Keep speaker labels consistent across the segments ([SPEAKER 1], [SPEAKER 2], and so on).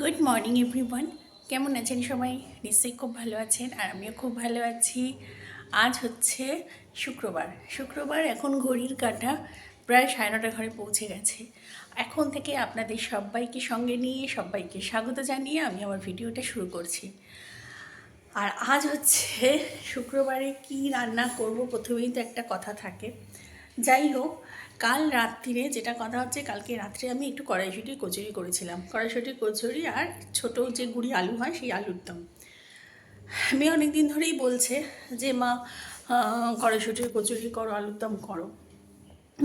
[SPEAKER 1] Good morning everyone কেমন আছেন সবাই? নিশ্চয়ই খুব ভালো আছেন আর আমিও খুব ভালো আছি। আজ হচ্ছে শুক্রবার। শুক্রবার এখন ঘড়ির কাঁটা। প্রায় সাড়ে নটা ঘরে পৌঁছে গেছে। এখন থেকে আপনাদের সবাইকে সঙ্গে নিয়ে, সবাইকে স্বাগত জানিয়ে আমি আমার ভিডিওটা শুরু করছি। আর আজ হচ্ছে শুক্রবারে কি রান্না করব? প্রথমেই তো একটা কথা থাকে। যাই হোক কাল রাত্রিরে যেটা কথা হচ্ছে, কালকে রাত্রে আমি একটু কড়াইশুটির কচুরি করেছিলাম। কড়াইশুটির কচুরি আর ছোট যে গুড়ি আলু হয়, সেই আলুর দম। মেয়ে অনেক দিন ধরেই বলছে যে, মা কড়াইশুটির কচুরি করো, আলুর দম করো।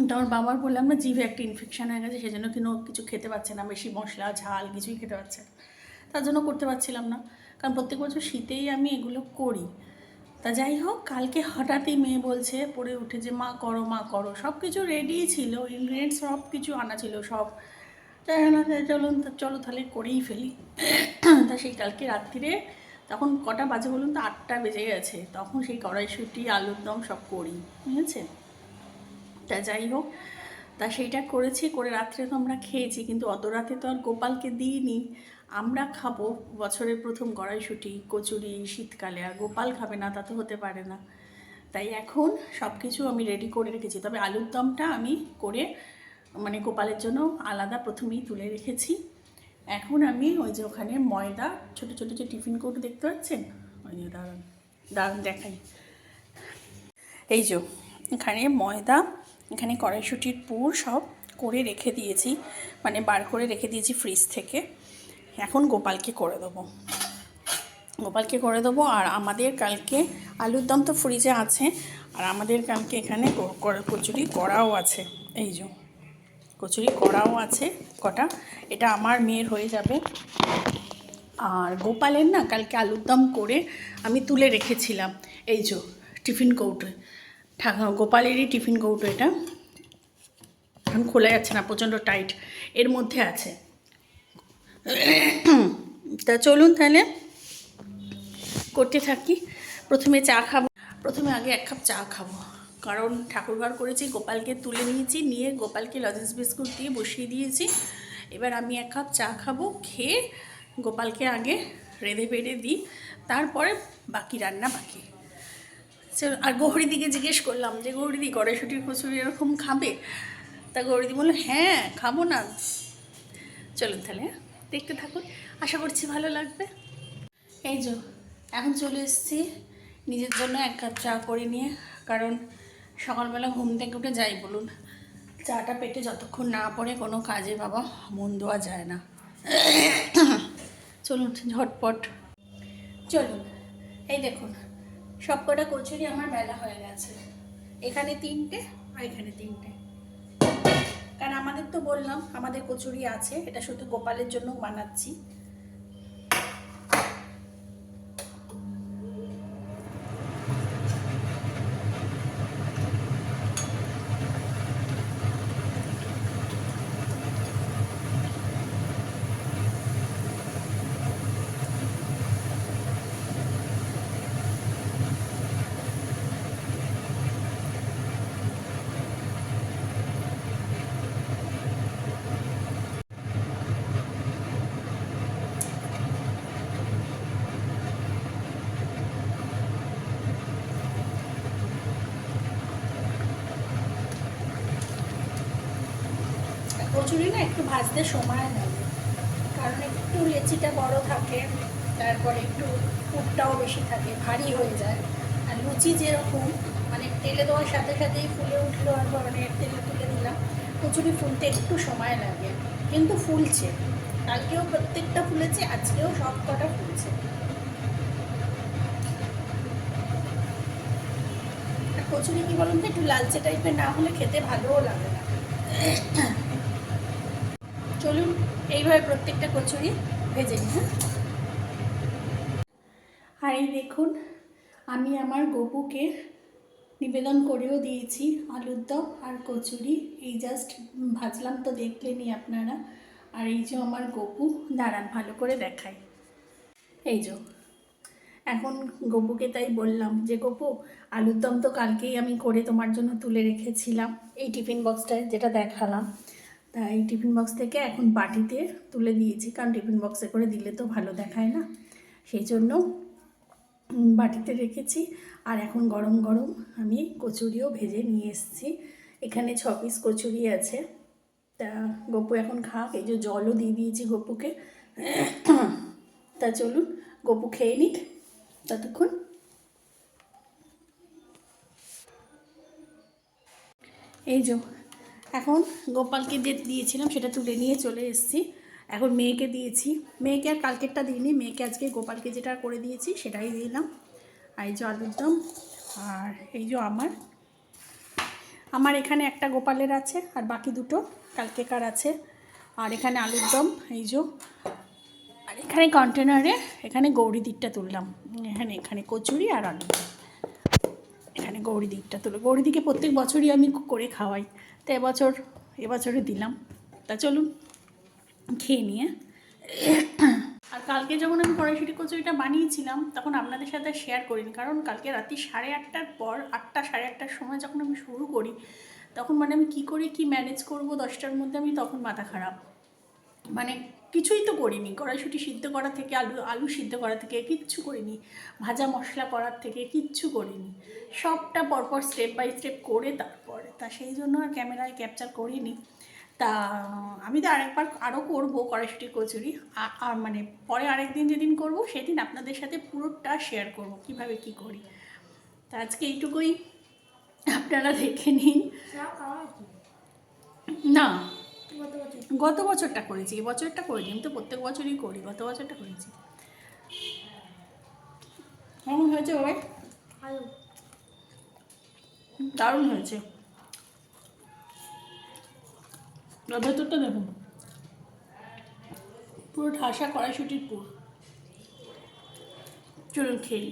[SPEAKER 1] তো আমার বাবার বললাম, না, জিভে একটা ইনফেকশান হয়ে গেছে, সেজন্য কিন্তু কিছু খেতে পারছে না, বেশি মশলা, ঝাল কিছুই খেতে পারছে না। তার জন্য করতে পারছিলাম না। কারণ প্রত্যেক বছর শীতেই আমি এগুলো করি। তা যাই হোক, কালকে হঠাৎই মেয়ে বলছে, পড়ে উঠে যে, মা, করো মা, করো। সব কিছু রেডি ছিল ইনগ্রিডিয়েন্টস সব কিছু আনা ছিল, সব। তাই না চলো চলো তাহলে করেই ফেলি। তা সেই কালকে রাত্রিরে, তখন কটা বাজে বলুন তো, আটটা বেজে গেছে। তখন সেই কড়াইশুটি, আলুর দম সব করি, বুঝেছে? তা যাই হোক, তা সেইটা করেছি, করে রাত্রে তো আমরা খেয়েছি, কিন্তু অত রাতে তো আর গোপালকে দিইনি। আমরা খাব, বছরের প্রথম কড়াইশুটি কচুরি, শীতকালে, আর গোপাল খাবে না, তা তো হতে পারে না। তাই এখন সব কিছু আমি রেডি করে রেখেছি। তবে আলুর দমটা আমি করে মানে গোপালের জন্য আলাদা প্রথমেই তুলে রেখেছি। এখন আমি ওই যে ওখানে ময়দা, ছোট ছোট যে টিফিন কৌটো দেখতে পাচ্ছেন? ওই যে দাঁড়ান দাঁড়ান দেখাই। এই যে এখানে ময়দা, এখানে কড়াইশুটির পুর সব করে রেখে দিয়েছি। মানে বার করে রেখে দিয়েছি ফ্রিজ থেকে। এখন গোপালকে করে দেবো। গোপালকে করে দেবো আর আমাদের কালকে আলুর দম তো ফ্রিজে আছে। আর আমাদের কালকে এখানে কচুরি করাও আছে। এই যে, কচুরি করাও আছে কটা। এটা আমার মেয়ের হয়ে যাবে। আর গোপালের না কালকে আলুর দম করে আমি তুলে রেখেছিলাম। এই যে, টিফিন কৌটো ঠাকুর গোপালেরই টিফিন কৌটো এটা। এখন খোলা যাচ্ছে না, প্রচণ্ড টাইট এর মধ্যে আছে। তা চলুন তাহলে করতে থাকি। প্রথমে চা খাব। প্রথমে আগে এক কাপ চা খাব। কারণ ঠাকুরঘর করেছি গোপালকে তুলে নিয়েছি নিয়ে গোপালকে লজেন্স বিস্কুট দিয়ে বসিয়ে দিয়েছি। এবার আমি এক কাপ চা খাব খেয়ে গোপালকে আগে রেঁধে বেড়ে দিই। তারপরে বাকি রান্না বাকি। চলো, আর গৌরীদিকে জিজ্ঞেস করলাম যে গৌরীদি কড়াইশুটির কচুরি এরকম খাবে? তা গৌরীদি বলল হ্যাঁ খাব না। চলুন তাহলে। হ্যাঁ? দেখতে থাকুন। আশা করছি ভালো লাগবে। এই যে, এখন চলে এসেছি নিজের জন্য এক কাপ চা করে নিয়ে, কারণ সকালবেলা ঘুম থেকে উঠে যাই বলুন। চাটা পেটে যতক্ষণ না পড়ে কোনো কাজে বাবা মন দেওয়া যায় না। চলুন, ঝটপট। চলুন, এই দেখুন সব কটা কচুরি আমার বেলা হয়ে গেছে। এখানে তিনটে আর এখানে তিনটে। আমাদের তো বললাম আমাদের কচুরি আছে এটা শুধু গোপালের জন্য বানাচ্ছি। কচুরি না একটু ভাজতে সময় লাগে। কারণ একটু লেচিটা বড় থাকে, তারপরে একটু পুরটাও বেশি থাকে, ভারী হয়ে যায়। আর লুচি যেরকম মানে তেলে দেওয়ার সাথে সাথেই ফুলে উঠল আর মানে তেলে তুলে দিলাম। কচুরি ফুলতে একটু সময় লাগে, কিন্তু ফুলছে। কালকেও প্রত্যেকটা ফুলেছে, আজকেও সব কটা ফুলছে। কচুরি কি বলুন তো, একটু লালচে টাইপের না হলে খেতে ভালোও লাগে না। চলুন এইভাবে প্রত্যেকটা কচুরি ভেজে নিই হ্যাঁ? আর এই দেখুন, আমি আমার গপুকে নিবেদন করেও দিয়েছি আলুর দম আর কচুরি। এই জাস্ট ভাজলাম তো দেখলেনই আপনারা। আর এই যে আমার গপু, দাঁড়ান, ভালো করে দেখাই। এই যে, এখন গপুকে তাই বললাম যে, গপু, আলুর দম তো কালকেই আমি করে তোমার জন্য তুলে রেখেছিলাম। এই টিফিন বক্সটায় যেটা দেখালাম। তাই টিফিন বক্স থেকে এখন বাটিতে তুলে দিয়েছি, কারণ টিফিন বক্সে করে দিলে তো ভালো দেখায় না। সেই জন্য বাটিতে রেখেছি। আর এখন গরম গরম আমি কচুরিও ভেজে নিয়ে এসেছি। এখানে ছ পিস কচুরি আছে। তা গপু এখন খাক, এই যে জলও দিয়ে দিয়েছি গপুকে। তা চলুন, গপু খেয়ে নিক ততক্ষণ। এই যে এখন গোপালকে যে দিয়েছিলাম সেটা তুলে নিয়ে চলে এসেছি। এখন মেয়েকে দিয়েছি। মেয়েকে আর কালকেরটা দিইনি। মেয়েকে আজকে গোপালকে যেটা করে দিয়েছি সেটাই দিলাম। আর এই যে আলুর দম আর এই যে আমার। আমার এখানে একটা গোপালের আছে আর বাকি দুটো কালকেকার আছে। আর এখানে আলুর দম এই যে। আর এখানে কন্টেনারে এখানে গৌরী দিকটা তুললাম। এখানে এখানে কচুরি আর আলুর দম এখানে গৌরী দিকটা তুলো, গৌরী দিকে প্রত্যেক বছরই আমি করে খাওয়াই। তো এবছর, এবছরে দিলাম। তা চলুন, খেয়ে নিয়ে। আর কালকে যখন আমি কড়াইশুটি কচুরিটা বানিয়েছিলাম, তখন আপনাদের সাথে শেয়ার করিনি, কারণ কালকে রাত্রি সাড়ে আটটার পর, আটটা সাড়ে আটটার সময় যখন আমি শুরু করি, তখন মানে আমি কী করে কি ম্যানেজ করব দশটার মধ্যে আমি তখন মাথা খারাপ। মানে কিছুই তো করিনি, কড়াইশুটি সিদ্ধ করা থেকে, আলু আলু সিদ্ধ করা থেকে, কিচ্ছু করিনি। ভাজা মশলা করার থেকে কিচ্ছু করিনি। সবটা পরপর স্টেপ বাই স্টেপ করে তারপরে তা সেই জন্য আর ক্যামেরায় ক্যাপচার করিনি। তা আমি তো আরেকবার আরও করব কড়াইশুটি কচুরি। আর মানে পরে আরেকদিন যেদিন করব সেদিন আপনাদের সাথে পুরোটা শেয়ার করব কীভাবে কি করি। তা আজকে এইটুকুই। আপনারা দেখে নিন। না গত বছরটা করেছি এই বছরটা করিনি আমি তো প্রত্যেক বছরই করি গত বছরটা করেছি। কেমন হয়েছে বাবাই? দারুণ হয়েছে। ভেতরটা দেখুন পুরো ঠাসা কড়াইশুটির পুর। চলুন খেয়ে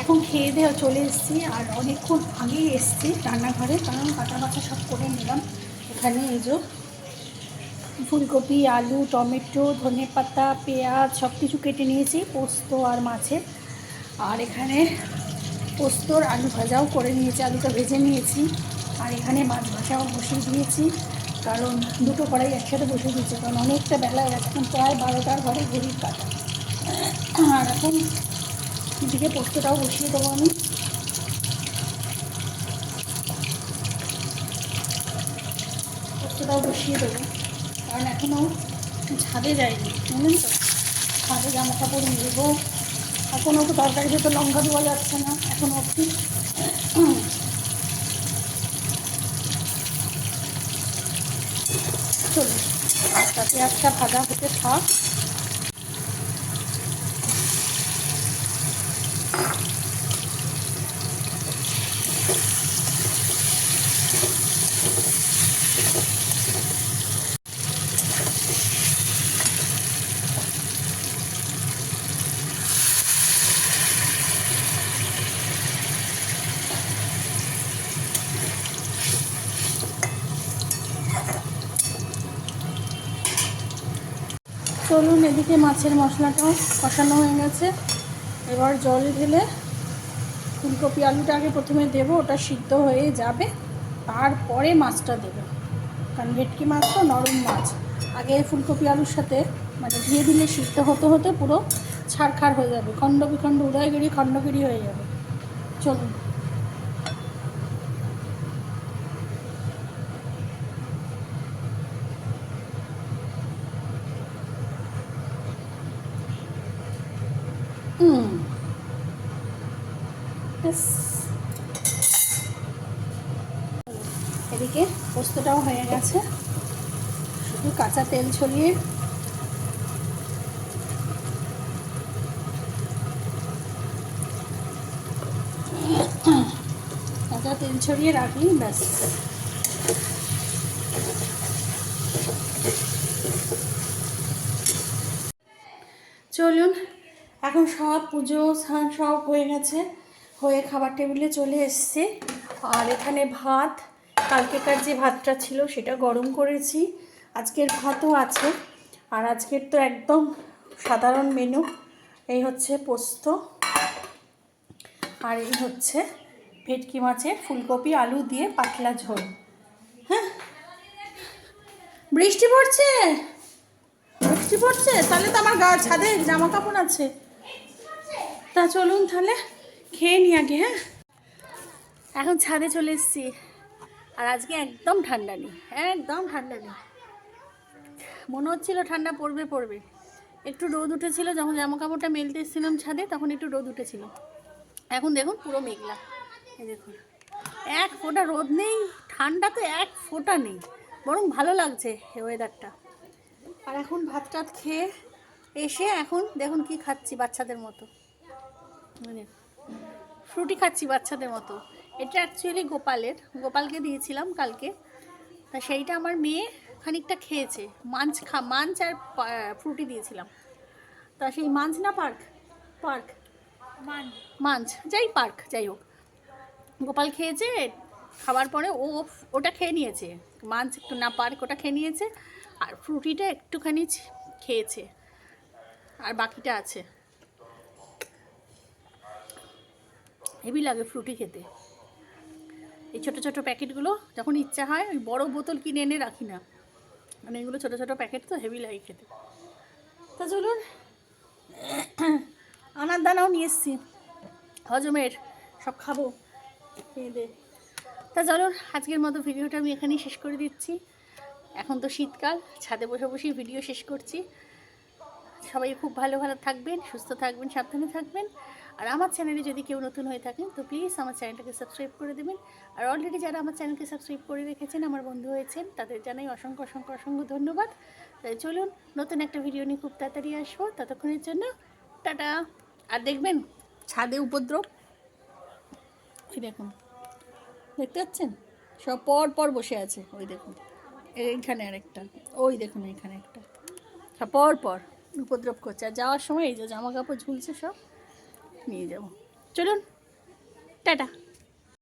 [SPEAKER 1] এখন খেয়ে দেওয়া চলে এসেছি আর অনেকক্ষণ আগেই এসেছি রান্নাঘরে, কারণ কাটা বাটা সব করে নিলাম। এখানে এই যে ফুলকপি, আলু, টমেটো, ধনে পাতা, পেঁয়াজ সব কিছু কেটে নিয়েছি, পোস্ত আর মাছের। আর এখানে পোস্তর আলু ভাজাও করে নিয়েছি, আলুটা ভেজে নিয়েছি। আর এখানে মাছ ভাজাও বসিয়ে দিয়েছি। কারণ দুটো কড়াই একসাথে বসিয়ে দিচ্ছে কারণ অনেকটা বেলা গেছে, এখন প্রায় বারোটার ঘরে ঘড়ির কাটা। আর এখন এদিকে পোস্তটাও বসিয়ে দেবো আমি। পোস্তটাও বসিয়ে দেবো, কারণ এখনও ছাদে যায়নি বুঝলেন তো? ছাদে জামা কাপড় মেলবো এখনও তো তরকারি তো লঙ্কা দেওয়া যাচ্ছে না এখনও অবধি চলুন আস্তে পেঁয়াজটা ভাজা হতে থাক। চলুন এদিকে মাছের মশলাটাও কষানো হয়ে গেছে। এবার জল ঢেলে ফুলকপি আলুটা আগে প্রথমে দেবো, ওটা সিদ্ধ হয়ে যাবে। তারপরে মাছটা দেবো। কারণ ভেটকি মাছ তো নরম মাছ। আগে ফুলকপি আলুর সাথে মানে দিয়ে দিলে সিদ্ধ হতে হতে পুরো ছাড়খাড় হয়ে যাবে। খণ্ড বিখণ্ড, উদয়গিরি, খণ্ডগিরি হয়ে যাবে। চলুন। এদিকে পোস্তটাও হয়ে গেছে। শুধু কাঁচা তেল ছড়িয়ে। কাঁচা তেল ছড়িয়ে রাখলি ব্যাস। চলুন, এখন সব পুজো স্নান সব হয়ে গেছে। হয়ে খাবার টেবিলে চলে এসছে। আর এখানে ভাত, কালকেকার যে ভাতটা ছিল সেটা গরম করেছি। আজকের ভাতও আছে। আর আজকের তো একদম সাধারণ মেনু এই হচ্ছে পোস্ত। আর এই হচ্ছে ভেটকি মাছের ফুলকপি, আলু দিয়ে পাতলা ঝোল। হ্যাঁ? বৃষ্টি পড়ছে? বৃষ্টি পড়ছে? তাহলে তো আমার গা ছাদে জামা কাপড় আছে। তা চলুন তাহলে। খেয়ে নি আগে হ্যাঁ? এখন ছাদে চলে এসেছি। আর আজকে একদম ঠান্ডা নেই, একদম ঠান্ডা নেই। মনে হচ্ছিল ঠান্ডা পড়বে পড়বে। একটু রোদ উঠেছিল, যখন জামা কাপড়টা মেলতে এসেছিলাম ছাদে, তখন একটু রোদ উঠেছিল। এখন দেখুন পুরো মেঘলা। এই দেখুন, এক ফোঁটা রোদ নেই, ঠান্ডা তো এক ফোঁটা নেই। বরং ভালো লাগছে ওয়েদারটা আর এখন ভাত টাত খেয়ে এসে এখন দেখুন কি খাচ্ছি বাচ্চাদের মতো। মানে ফ্রুটি খাচ্ছি বাচ্চাদের মতো। এটা অ্যাকচুয়ালি গোপালের। গোপালকে দিয়েছিলাম কালকে। তা সেইটা আমার মেয়ে খানিকটা খেয়েছে। মাঞ্চ খা মাঞ্চ আর ফ্রুটি দিয়েছিলাম। তা সেই মাঞ্চ না পার্ক? পার্ক। মাঞ্চ। যাই পার্ক যাই হোক। গোপাল খেয়েছে খাবার পরে ও ওটা খেয়ে নিয়েছে। মাঞ্চ একটু না পার্ক ওটা খেয়ে নিয়েছে। আর ফ্রুটিটা একটুখানি খেয়েছে। আর বাকিটা আছে। হেভি লাগে ফ্রুটি খেতে। এই ছোটো ছোটো প্যাকেটগুলো যখন ইচ্ছা হয়, ওই বড় বোতল কিনে এনে রাখি না। মানে এগুলো ছোটো ছোটো প্যাকেট তো হেভি লাগে খেতে। তা চলুন, আনার দানাও নিয়ে এসছি। হজমের, সব খাব। খেয়ে তা চলুন, আজকের মতো ভিডিওটা আমি এখানেই শেষ করে দিচ্ছি। এখন তো শীতকাল, ছাদে বসে বসেই ভিডিও শেষ করছি। সবাই খুব ভালো ভালো থাকবেন, সুস্থ থাকবেন, সাবধানে থাকবেন। আর আমার চ্যানেলে যদি কেউ নতুন হয়ে থাকেন, তো প্লিজ আমার চ্যানেলটাকে সাবস্ক্রাইব করে দেবেন। আর অলরেডি যারা আমার চ্যানেলকে সাবস্ক্রাইব করে রেখেছেন, আমার বন্ধু হয়েছেন, তাদের জানাই অসংখ্য অসংখ্য অসংখ্য ধন্যবাদ। তাই চলুন, নতুন একটা ভিডিও নিয়ে খুব তাড়াতাড়ি আসব। ততক্ষণের জন্য, টাটা। আর দেখবেন, ছাদে উপদ্রব। ওই দেখুন, দেখতে পাচ্ছেন? সব পর পর বসে আছে। ওই দেখুন, এইখানে আরেকটা, ওই দেখুন এইখানে একটা। সব পর পর উপদ্রব করছে। আর যাওয়ার সময় এই যে জামা কাপড় ঝুলছে সব। নিয়ে যাব। চলুন টাটা।